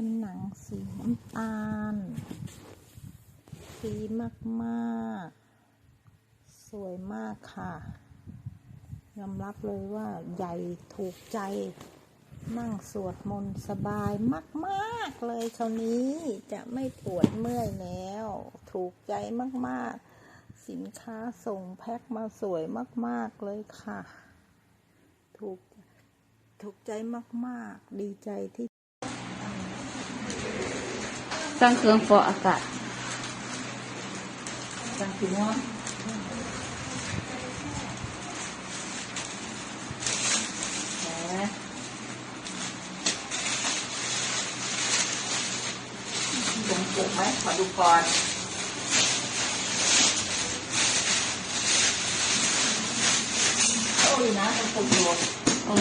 ็นหนังสีน้ำตาลสีมากๆ สวยมากค่ะ ยอมรับเลยว่าใหญ่ถูกใจ นั่งสวดมนต์สบายมากๆเลยคราวนี้จะไม่ปวดเมื่อยแล้ว ถูกใจมากๆ สินค้าส่งแพ็คมาสวยมากๆเลยค่ะ ถูกถูกใจมาก ๆ ดีใจที่ สร้างเครื่องฟอกอากาศสั่งถึงว่าแหมลงปกไหมขอดูก่อนโอ้ยนะมันปกอยู่โอ้